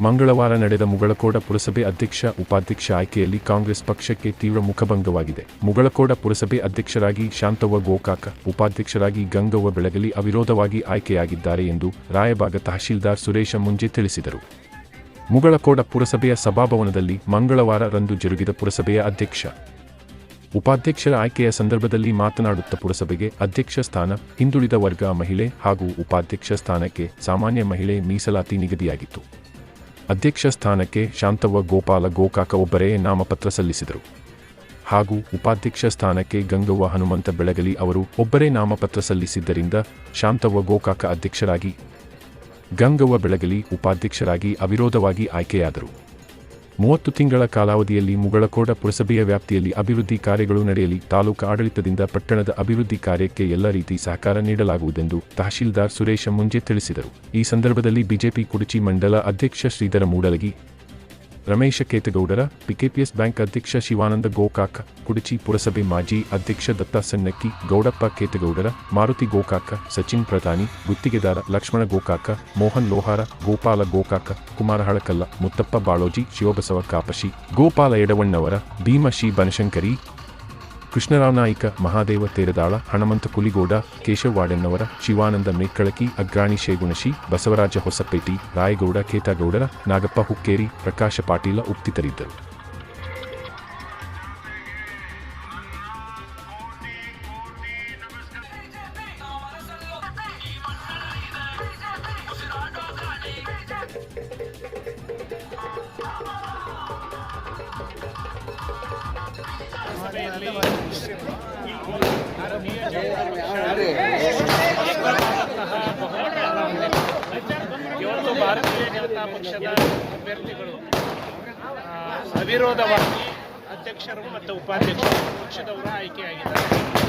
ಮಂಗಳವಾರ ನಡೆದ ಮುಗಳಕೋಡ ಪುರಸಭೆ ಅಧ್ಯಕ್ಷ, ಉಪಾಧ್ಯಕ್ಷ ಆಯ್ಕೆಯಲ್ಲಿ ಕಾಂಗ್ರೆಸ್ ಪಕ್ಷಕ್ಕೆ ತೀವ್ರ ಮುಖಭಂಗವಾಗಿದೆ. ಮುಗಳಕೋಡ ಪುರಸಭೆ ಅಧ್ಯಕ್ಷರಾಗಿ ಶಾಂತವ್ವ ಗೋಕಾಕ, ಉಪಾಧ್ಯಕ್ಷರಾಗಿ ಗಂಗವ್ವ ಬೆಳಗಲಿ ಅವಿರೋಧವಾಗಿ ಆಯ್ಕೆಯಾಗಿದ್ದಾರೆ ಎಂದು ರಾಯಬಾಗ ತಹಶೀಲ್ದಾರ್ ಸುರೇಶ ಮುಂಜೆ ತಿಳಿಸಿದರು. ಮುಗಳಕೋಡ ಪುರಸಭೆಯ ಸಭಾಭವನದಲ್ಲಿ ಮಂಗಳವಾರ ರಂದು ಜರುಗಿದ ಪುರಸಭೆಯ ಅಧ್ಯಕ್ಷ, ಉಪಾಧ್ಯಕ್ಷರ ಆಯ್ಕೆಯ ಸಂದರ್ಭದಲ್ಲಿ ಮಾತನಾಡುತ್ತ ಪುರಸಭೆಗೆ ಅಧ್ಯಕ್ಷ ಸ್ಥಾನ, ಹಿಂದುಳಿದ ವರ್ಗ ಮಹಿಳೆ ಹಾಗೂ ಉಪಾಧ್ಯಕ್ಷ ಸ್ಥಾನಕ್ಕೆ ಸಾಮಾನ್ಯ ಮಹಿಳೆ ಮೀಸಲಾತಿ ನಿಗದಿಯಾಗಿತ್ತು. ಅಧ್ಯಕ್ಷ ಸ್ಥಾನಕ್ಕೆ ಶಾಂತವ್ವ ಗೋಪಾಲ ಗೋಕಾಕ ಒಬ್ಬರೇ ನಾಮಪತ್ರ ಸಲ್ಲಿಸಿದರು. ಹಾಗೂ ಉಪಾಧ್ಯಕ್ಷ ಸ್ಥಾನಕ್ಕೆ ಗಂಗವ್ವ ಹನುಮಂತ ಬೆಳಗಲಿ ಅವರು ಒಬ್ಬರೇ ನಾಮಪತ್ರ ಸಲ್ಲಿಸಿದ್ದರಿಂದ ಶಾಂತವ್ವ ಗೋಕಾಕ ಅಧ್ಯಕ್ಷರಾಗಿ, ಗಂಗವ್ವ ಬೆಳಗಲಿ ಉಪಾಧ್ಯಕ್ಷರಾಗಿ ಅವಿರೋಧವಾಗಿ ಆಯ್ಕೆಯಾದರು. ಮೂವತ್ತು ತಿಂಗಳ ಕಾಲಾವಧಿಯಲ್ಲಿ ಮುಗಳಕೋಡ ಪುರಸಭೆಯ ವ್ಯಾಪ್ತಿಯಲ್ಲಿ ಅಭಿವೃದ್ಧಿ ಕಾರ್ಯಗಳು ನಡೆಯಲಿ, ತಾಲೂಕು ಆಡಳಿತದಿಂದ ಪಟ್ಟಣದ ಅಭಿವೃದ್ಧಿ ಕಾರ್ಯಕ್ಕೆ ಎಲ್ಲ ರೀತಿ ಸಹಕಾರ ನೀಡಲಾಗುವುದೆಂದು ತಹಶೀಲ್ದಾರ್ ಸುರೇಶ ಮುಂಜೆ ತಿಳಿಸಿದರು. ಈ ಸಂದರ್ಭದಲ್ಲಿ ಬಿಜೆಪಿ ಕುಡಚಿ ಮಂಡಲ ಅಧ್ಯಕ್ಷ ಶ್ರೀಧರ ಮೂಡಲಗಿ ರಮೇಶ ಕೇತಗೌಡರ ಪಿಕೆಪಿಎಸ್ ಬ್ಯಾಂಕ್ ಅಧ್ಯಕ್ಷ ಶಿವಾನಂದ ಗೋಕಾಕ, ಕುಡಚಿ ಪುರಸಭೆ ಮಾಜಿ ಅಧ್ಯಕ್ಷ ದತ್ತ ಸನ್ನಕ್ಕಿ ಗೌಡಪ್ಪ ಕೇತಗೌಡರ, ಮಾರುತಿ ಗೋಕಾಕ, ಸಚಿನ್ ಪ್ರಧಾನಿ, ಗುತ್ತಿಗೆದಾರ ಲಕ್ಷ್ಮಣ ಗೋಕಾಕ, ಮೋಹನ್ ಲೋಹಾರ, ಗೋಪಾಲ ಗೋಕಾಕ ಕುಮಾರ ಹಳಕಲ್ಲ ಮುತ್ತಪ್ಪ ಬಾಳೋಜಿ, ಶಿವಬಸವ ಕಾಪಶಿ, ಗೋಪಾಲ ಎಡವಣ್ಣವರ ಭೀಮಶಿ ಬನಶಂಕರಿ ಕೃಷ್ಣರಾವ್ ನಾಯ್ಕ ಮಹಾದೇವ ತೇರದಾಳ, ಹಣಮಂತ ಕುಲಿಗೌಡ ಕೇಶವವಾಡೆನ್ನವರ ಶಿವಾನಂದ ಮೇಕ್ಕಳಕಿ ಅಗ್ರಾಣಿ ಶೇಗುಣಶಿ, ಬಸವರಾಜ ಹೊಸಪೇಟಿ, ರಾಯಗೌಡ ಕೇತಾಗೌಡರ ನಾಗಪ್ಪ ಹುಕ್ಕೇರಿ, ಪ್ರಕಾಶ ಪಾಟೀಲ ಉಪ್ತಿತರಿದ್ದರು. ಇವತ್ತು ಭಾರತೀಯ ಜನತಾ ಪಕ್ಷದ ಅಭ್ಯರ್ಥಿಗಳು ಅವಿರೋಧವಾಗಿ ಅಧ್ಯಕ್ಷರು ಮತ್ತು ಉಪಾಧ್ಯಕ್ಷರು ಪಕ್ಷದವರ ಆಯ್ಕೆಯಾಗಿದ್ದಾರೆ.